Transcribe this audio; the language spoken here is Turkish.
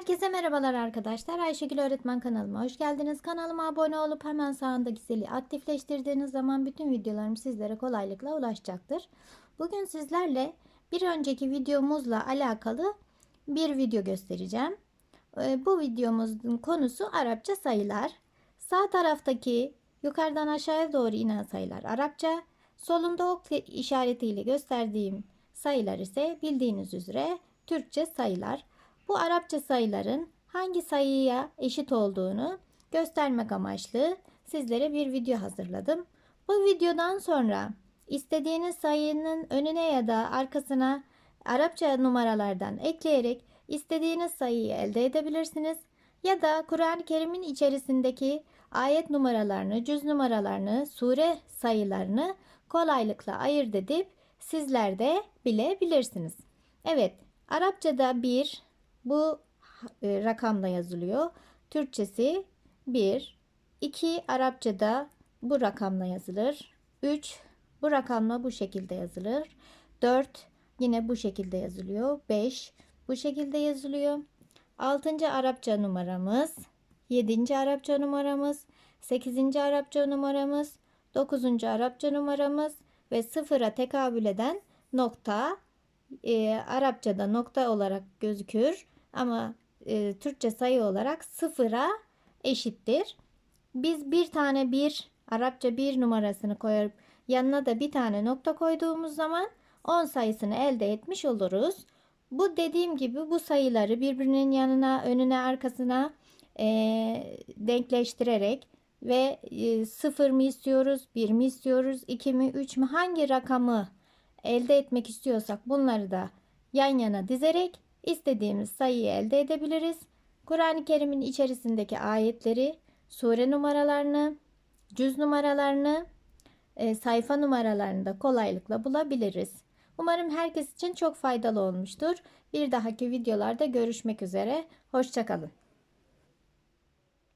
Herkese merhabalar arkadaşlar. Ayşegül Öğretmen kanalıma hoş geldiniz. Kanalıma abone olup hemen sağındaki zili aktifleştirdiğiniz zaman bütün videolarım sizlere kolaylıkla ulaşacaktır. Bugün sizlerle bir önceki videomuzla alakalı bir video göstereceğim. Ee, Bu videomuzun konusu Arapça sayılar. Sağ taraftaki yukarıdan aşağıya doğru inen sayılar Arapça. Solunda ok işaretiyle gösterdiğim sayılar ise bildiğiniz üzere Türkçe sayılar. Bu Arapça sayıların hangi sayıya eşit olduğunu göstermek amaçlı sizlere bir video hazırladım. Bu videodan sonra istediğiniz sayının önüne ya da arkasına Arapça numaralardan ekleyerek istediğiniz sayıyı elde edebilirsiniz. Ya da Kur'an-ı Kerim'in içerisindeki ayet numaralarını, cüz numaralarını, sure sayılarını kolaylıkla ayırt edip sizler de bilebilirsiniz. Evet, Arapçada 1 bu e, rakamla yazılıyor. Türkçesi 1, 2 Arapçada bu rakamla yazılır. 3 bu rakamla bu şekilde yazılır. 4 yine bu şekilde yazılıyor. 5 bu şekilde yazılıyor. 6. Arapça numaramız, 7. Arapça numaramız, 8. Arapça numaramız, 9. Arapça numaramız ve sıfıra tekabül eden nokta e, Arapçada nokta olarak gözükür ama e, Türkçe sayı olarak sıfıra eşittir. Biz bir tane bir Arapça bir numarasını koyup yanına da bir tane nokta koyduğumuz zaman 10 sayısını elde etmiş oluruz. Bu dediğim gibi bu sayıları birbirinin yanına, önüne, arkasına e, denkleştirerek ve e, sıfır mı istiyoruz, bir mi istiyoruz, iki mi, üç mü hangi rakamı elde etmek istiyorsak bunları da yan yana dizerek istediğimiz sayıyı elde edebiliriz. Kur'an-ı Kerim'in içerisindeki ayetleri, sure numaralarını, cüz numaralarını, e, sayfa numaralarını da kolaylıkla bulabiliriz. Umarım herkes için çok faydalı olmuştur. Bir dahaki videolarda görüşmek üzere. Hoşçakalın.